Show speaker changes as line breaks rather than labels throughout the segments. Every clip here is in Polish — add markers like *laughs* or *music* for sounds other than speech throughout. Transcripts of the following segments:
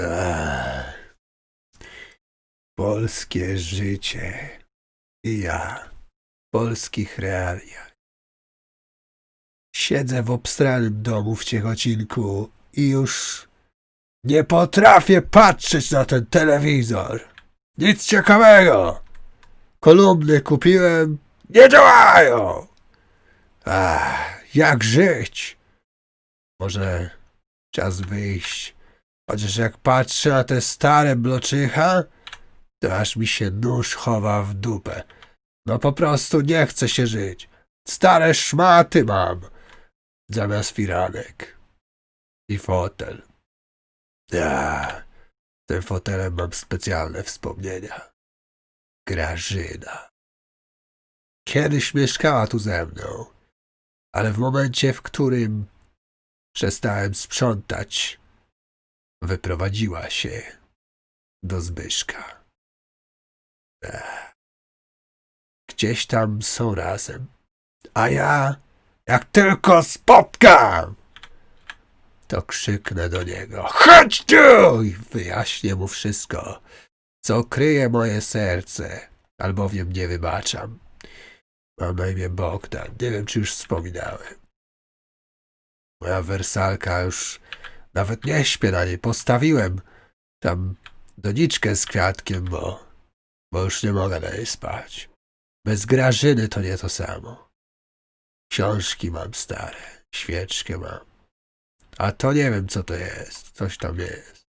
Ech. Polskie życie. I ja. W polskich realiach. Siedzę w obstranym domu w Ciechocinku i już nie potrafię patrzeć na ten telewizor. Nic ciekawego. Kolumny kupiłem, nie działają. Ach, jak żyć? Może czas wyjść. Chociaż jak patrzę na te stare bloczycha, to aż mi się nóż chowa w dupę. No po prostu nie chce się żyć. Stare szmaty mam. Zamiast firanek. I fotel. Ja, tym fotelem mam specjalne wspomnienia. Grażyna. Kiedyś mieszkała tu ze mną, ale w momencie, w którym przestałem sprzątać, wyprowadziła się do Zbyszka. Ech. Gdzieś tam są razem, a ja, jak tylko spotkam, to krzyknę do niego: Chodź tu! I wyjaśnię mu wszystko, co kryje moje serce, albowiem nie wybaczam. Mam na imię Bogdan, nie wiem, czy już wspominałem. Moja wersalka już nawet nie śpię na niej. Postawiłem tam doniczkę z kwiatkiem, bo, bo już nie mogę na niej spać. Bez grażyny to nie to samo. Książki mam stare, świeczkę mam. A to nie wiem, co to jest. Coś tam jest.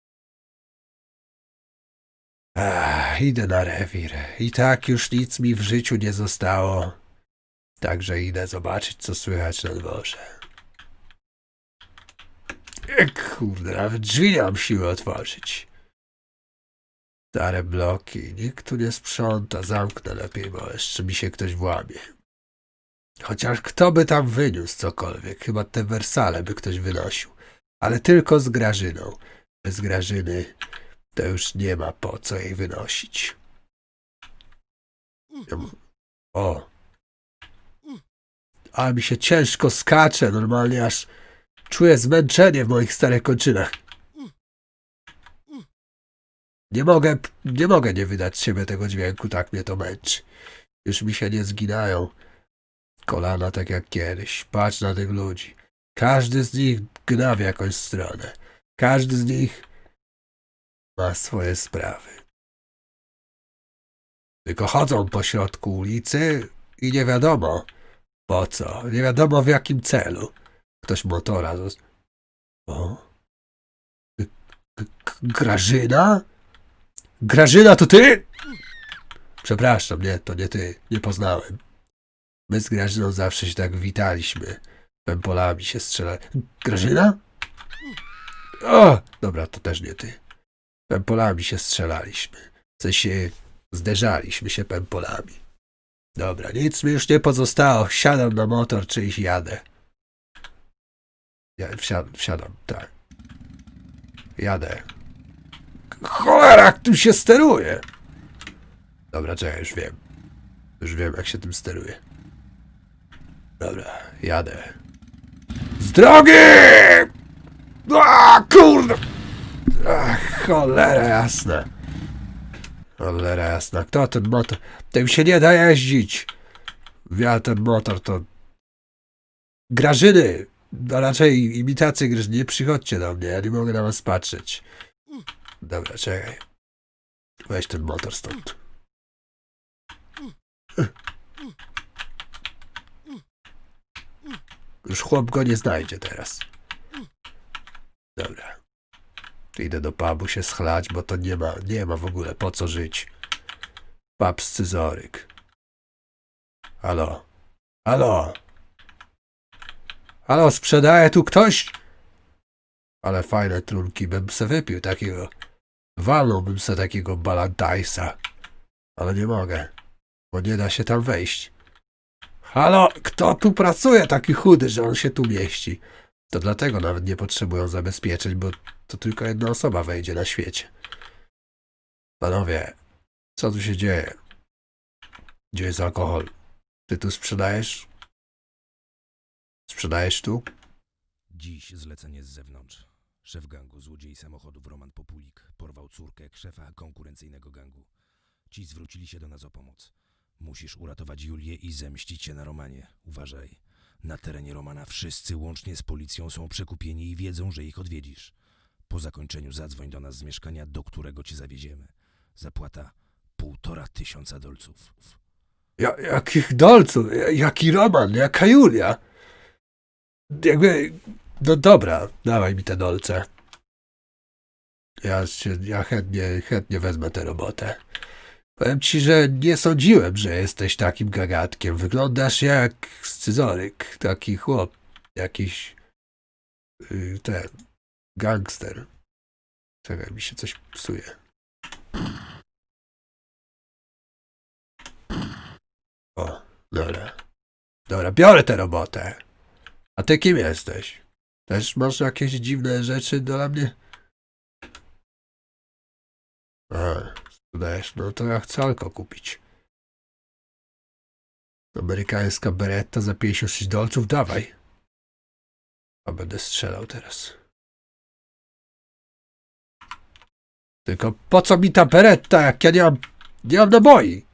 Ach, idę na rewir. I tak już nic mi w życiu nie zostało. Także idę zobaczyć, co słychać na dworze. Kurde, nawet drzwi nie mam siły otworzyć. Stare bloki, nikt tu nie sprząta, zamknę lepiej, bo jeszcze mi się ktoś włamie. Chociaż kto by tam wyniósł cokolwiek, chyba te wersale by ktoś wynosił. Ale tylko z Grażyną. Bez Grażyny to już nie ma po co jej wynosić. O! Ale mi się ciężko skacze, normalnie aż czuję zmęczenie w moich starych kończynach. Nie mogę, nie mogę nie wydać z siebie tego dźwięku, tak mnie to męczy. Już mi się nie zginają kolana tak jak kiedyś. Patrz na tych ludzi. Każdy z nich gna w jakąś stronę. Każdy z nich ma swoje sprawy. Tylko chodzą po środku ulicy i nie wiadomo po co, nie wiadomo w jakim celu. Ktoś motora zos... O? Grażyna? Grażyna, to ty? Przepraszam, nie, to nie ty, nie poznałem. My z Grażyną zawsze się tak witaliśmy. Pępolami się strzelali. Grażyna? O! Dobra, to też nie ty. Pępolami się strzelaliśmy. W sensie zderzaliśmy się pępolami. Dobra, nic mi już nie pozostało. Siadam na motor, czyjś jadę. Ja wsiadam, wsiadam, tak. Jadę. Cholera, jak tu się steruje! Dobra, czekaj, już wiem. Już wiem, jak się tym steruje. Dobra, jadę. Z drogi! A, kurde! Ach, cholera jasna. Cholera jasna. Kto ten motor? Tym się nie da jeździć. Ja ten motor to... Grażyny! No raczej imitacje Grażyny. Nie przychodźcie do mnie, ja nie mogę na was patrzeć. Dobra, czekaj. Weź ten motor stąd. Już chłop go nie znajdzie teraz. Dobra. Idę do pubu się schlać, bo to nie ma, nie ma w ogóle po co żyć. Pub scyzoryk. Halo? Halo? Halo, sprzedaje tu ktoś? Ale fajne trunki, bym se wypił takiego. Walnąłbym se takiego balantajsa. Ale nie mogę, bo nie da się tam wejść. Halo, kto tu pracuje taki chudy, że on się tu mieści? To dlatego nawet nie potrzebują zabezpieczeń, bo to tylko jedna osoba wejdzie na świecie. Panowie, co tu się dzieje? Gdzie jest alkohol? Ty tu sprzedajesz? Sprzedajesz tu?
Dziś zlecenie z zewnątrz. Szef gangu złodziei samochodów Roman Populik porwał córkę szefa konkurencyjnego gangu. Ci zwrócili się do nas o pomoc. Musisz uratować Julię i zemścić się na Romanie. Uważaj. Na terenie Romana wszyscy łącznie z policją są przekupieni i wiedzą, że ich odwiedzisz. Po zakończeniu zadzwoń do nas z mieszkania, do którego cię zawieziemy. Zapłata półtora tysiąca dolców.
Ja, jakich dolców? Ja- Jaki Roman? Jaka Julia? Jakby... No dobra, dawaj mi te dolce. Ja, się, ja chętnie, chętnie wezmę tę robotę. Powiem ci, że nie sądziłem, że jesteś takim gagatkiem. Wyglądasz jak scyzoryk. Taki chłop. Jakiś... Yy, ten... Gangster. Czekaj, mi się coś psuje. O, dobra. Dobra, biorę tę robotę. A ty kim jesteś? Też masz jakieś dziwne rzeczy dla mnie? A, sprzedajesz, no to ja chcę alko kupić. Amerykańska beretta za 56 dolców, dawaj. A będę strzelał teraz. Tylko po co mi ta beretta, jak ja nie mam, nie mam naboi?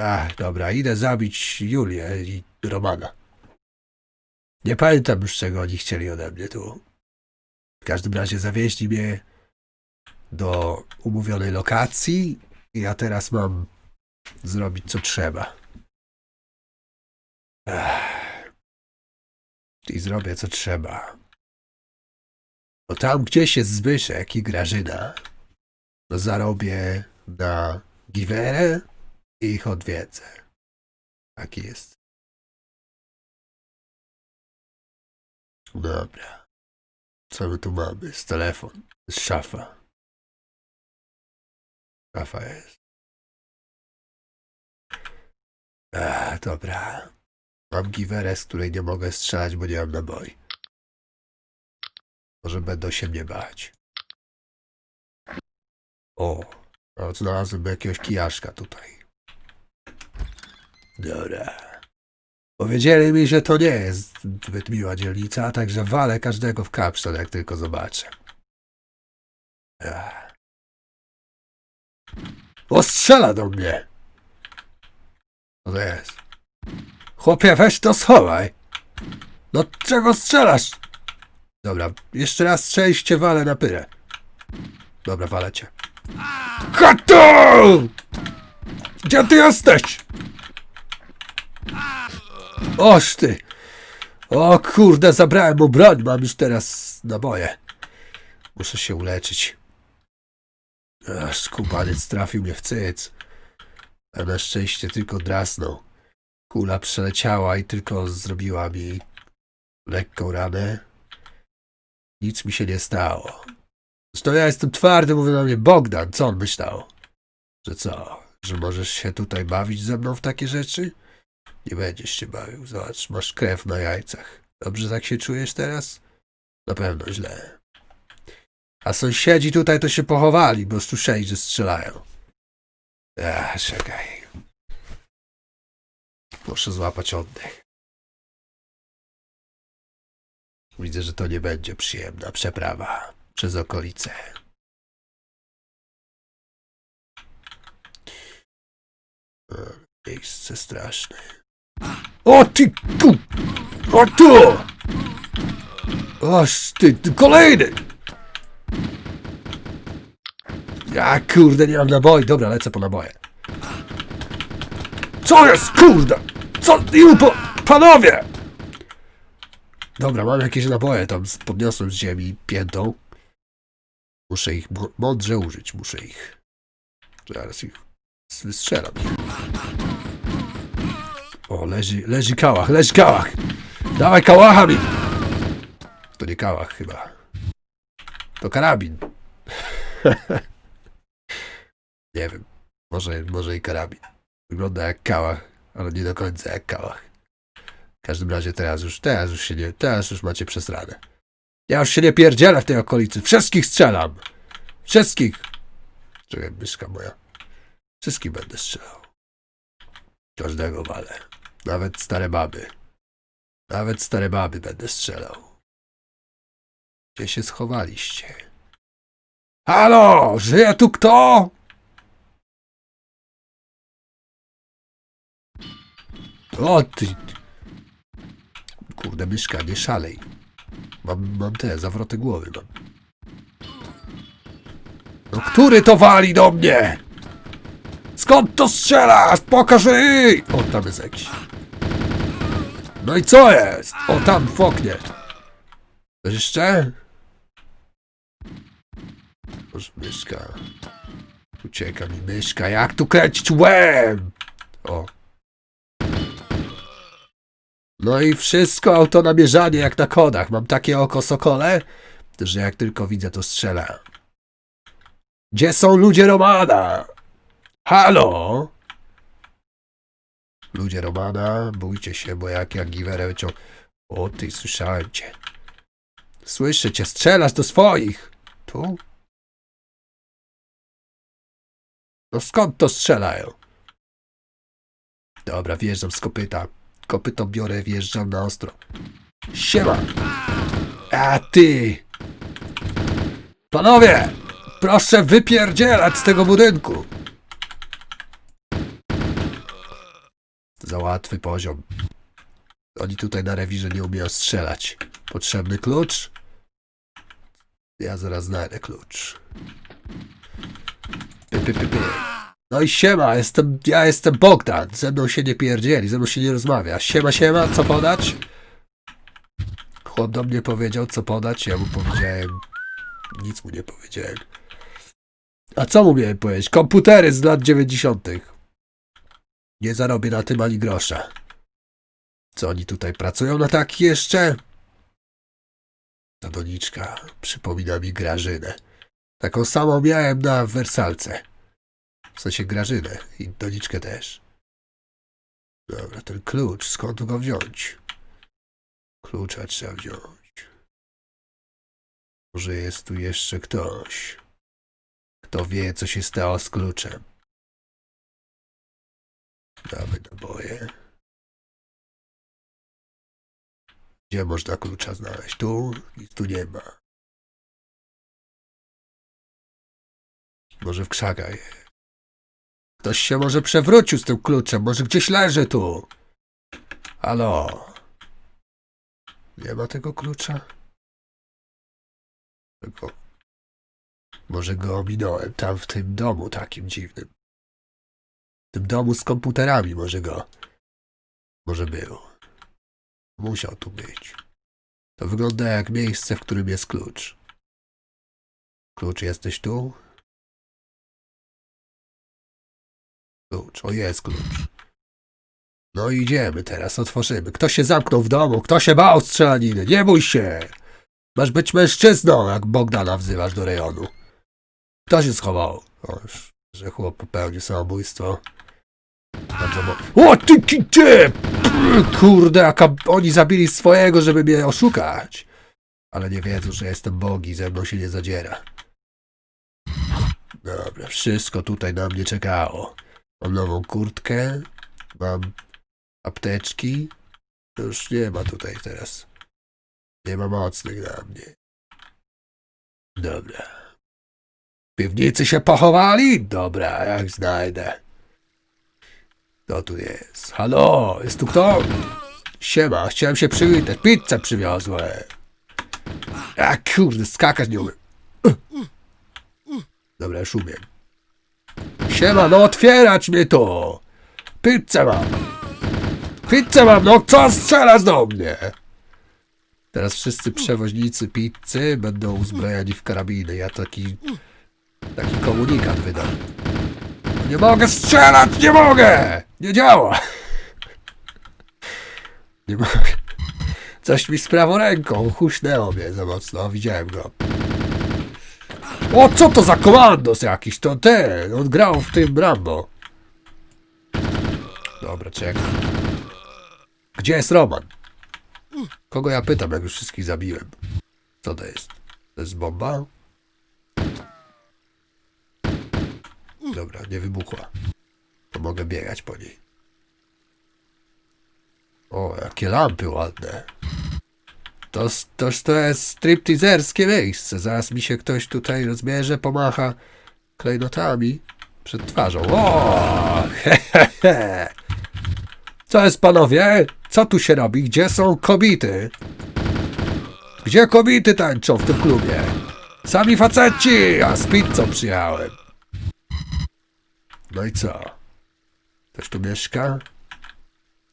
Ach, dobra, idę zabić Julię i Romana. Nie pamiętam już, czego oni chcieli ode mnie tu. W każdym razie zawieźli mnie do umówionej lokacji i ja teraz mam zrobić, co trzeba. I zrobię, co trzeba. Bo tam gdzieś jest Zbyszek i Grażyna. To zarobię na giwerę i ich odwiedzę. Taki jest. Dobra. Co my tu mamy? Jest telefon. Jest szafa. Szafa jest. A, dobra. Mam giwerę, z której nie mogę strzelać, bo nie mam naboi. Może będą się mnie bać. O, no, znalazłem jakiegoś kijaszka tutaj. Dobra. Powiedzieli mi, że to nie jest zbyt miła dzielnica, także walę każdego w kapszton, jak tylko zobaczę. Ech. O, strzela do mnie! Co to jest? Chłopie, weź to schowaj! No czego strzelasz? Dobra, jeszcze raz strzeliście walę na pyrę. Dobra, walę cię. Kotu! Gdzie ty jesteś? Oż ty! O kurde, zabrałem mu broń, mam już teraz naboje. Muszę się uleczyć. Ach, skubaniec trafił mnie w cyc. A na szczęście tylko drasnął. Kula przeleciała i tylko zrobiła mi lekką ranę. Nic mi się nie stało. Zresztą ja jestem twardy, mówi na mnie Bogdan. Co on myślał? Że co? Że możesz się tutaj bawić ze mną w takie rzeczy? Nie będziesz się bawił. Zobacz, masz krew na jajcach. Dobrze tak się czujesz teraz? Na pewno źle. A sąsiedzi tutaj to się pochowali, bo słyszeli, że strzelają. Ach, czekaj. Muszę złapać oddech. Widzę, że to nie będzie przyjemna przeprawa przez okolice. E, Miejsce straszne. O ty ku... O tu! Oż ty, ty kolejny! Ja kurde, nie mam naboi. Dobra, lecę po naboje. Co jest, kurde? Co, ilu po... Panowie! Dobra, mam jakieś naboje tam, podniosłem z ziemi piętą. Muszę ich mądrze użyć, muszę ich. Zaraz ich wystrzelam. O, leży, leży kałach, leży kałach! Dawaj kałacha mi! To nie kałach chyba. To karabin. *laughs* nie wiem. Może, może i karabin. Wygląda jak kałach, ale nie do końca jak kałach. W każdym razie teraz już, teraz już się nie, teraz już macie przesrane. Ja już się nie pierdzielę w tej okolicy. Wszystkich strzelam. Wszystkich. Czekaj, myszka moja. Wszystkich będę strzelał. Każdego walę. Nawet stare baby. Nawet stare baby będę strzelał. Gdzie się schowaliście? Halo! Żyje tu kto? O ty! Kurde, myszka, nie szalej. Mam, mam te, zawroty głowy mam. No który to wali do mnie? Skąd to strzela? Pokaż! O, tam jest jakiś. No i co jest? O, tam w oknie. Coś jeszcze? Może myszka. Ucieka mi myszka. Jak tu kręcić łeb? O. No i wszystko auto namierzanie jak na kodach. Mam takie oko sokole, że jak tylko widzę to strzelam. Gdzie są ludzie Romana? Halo? Ludzie Romana, bójcie się, bo jak ja giwerę wycią... O ty, słyszałem cię. Słyszę cię, strzelasz do swoich. Tu? No skąd to strzelają? Dobra, wjeżdżam z kopyta. Kopyto biorę, wjeżdżam na ostro. Siema! A ty! Panowie! Proszę wypierdzielać z tego budynku! Za łatwy poziom. Oni tutaj na rewirze nie umieją strzelać. Potrzebny klucz? Ja zaraz znajdę klucz. Py, py, py, py. No i siema, jestem, ja jestem Bogdan. Ze mną się nie pierdzieli, ze mną się nie rozmawia. Siema, siema, co podać? Chłop do mnie powiedział, co podać, ja mu powiedziałem... Nic mu nie powiedziałem. A co mu miałem powiedzieć? Komputery z lat 90. Nie zarobię na tym ani grosza. Co oni tutaj pracują na takich jeszcze? Ta doniczka przypomina mi Grażynę. Taką samą miałem na wersalce. W sensie Grażynę i doniczkę też. Dobra, ten klucz, skąd go wziąć? Klucza trzeba wziąć. Może jest tu jeszcze ktoś, kto wie, co się stało z kluczem. Damy naboje. Gdzie można klucza znaleźć? Tu? Nic tu nie ma. Może w krzakach jest. Ktoś się może przewrócił z tym kluczem. Może gdzieś leży tu. Halo? Nie ma tego klucza? Tylko... Może go ominąłem tam w tym domu takim dziwnym. Tym domu z komputerami może go. Może był. Musiał tu być. To wygląda jak miejsce, w którym jest klucz. Klucz, jesteś tu? Klucz, o jest klucz. No idziemy teraz, otworzymy. Kto się zamknął w domu? Kto się bał strzelaniny? Nie bój się! Masz być mężczyzną, jak Bogdana wzywasz do rejonu. Kto się schował? O, już, że chłop popełnił samobójstwo. Bardzo mo- O ty kicie! Kurde, jaka oni zabili swojego, żeby mnie oszukać. Ale nie wiedzą, że jestem bogi, ze mną się nie zadziera. Dobra, wszystko tutaj na mnie czekało. Mam nową kurtkę, mam apteczki. Już nie ma tutaj teraz. Nie ma mocnych na mnie. Dobra. Piwnicy się pochowali? Dobra, jak znajdę. Kto tu jest? Halo, jest tu kto? Siema, chciałem się przywitać. Pizzę przywiozłem. A kurde, skakać nie umiem. Dobra, już umiem. Siema, no otwierać mnie to! Pizzę mam! Pizzę mam, no co strzelasz do mnie? Teraz wszyscy przewoźnicy pizzy będą uzbrojeni w karabiny. Ja taki... taki komunikat wydam. Nie mogę strzelać, nie mogę! Nie działa! *laughs* Nie mogę. Coś mi z prawą ręką, huśnęło mnie za mocno, widziałem go. O, co to za komandos jakiś, to ten, on grał w tym Rambo. Dobra, czekaj. Gdzie jest Roman? Kogo ja pytam, jak już wszystkich zabiłem? Co to jest? To jest bomba? Dobra, nie wybuchła. To mogę biegać po niej. O, jakie lampy ładne. To, to, to jest stripteaserskie miejsce. Zaraz mi się ktoś tutaj rozbierze, pomacha klejnotami przed twarzą. O! He, he, he. Co jest, panowie? Co tu się robi? Gdzie są kobiety? Gdzie kobiety tańczą w tym klubie? Sami faceci, a z pizzą przyjechałem. No i co? Ktoś tu mieszka?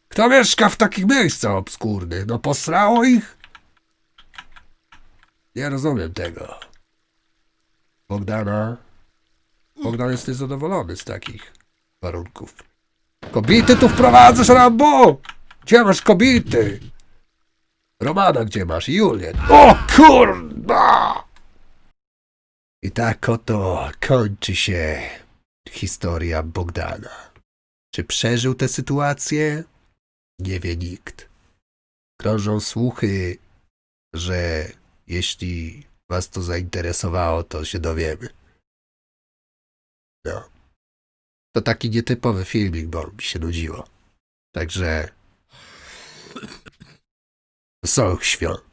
Kto mieszka w takich miejscach obskurnych? No posrało ich? Nie rozumiem tego. Bogdana? Bogdan jest niezadowolony z takich warunków. Kobiety tu wprowadzasz, Rambo! Gdzie masz kobiety? Romana gdzie masz? Julię. O kurwa! I tak oto kończy się historia Bogdana. Czy przeżył tę sytuację? Nie wie nikt. Krążą słuchy, że jeśli was to zainteresowało, to się dowiemy. No. To taki nietypowy filmik, bo mi się nudziło. Także... Wesołych świąt.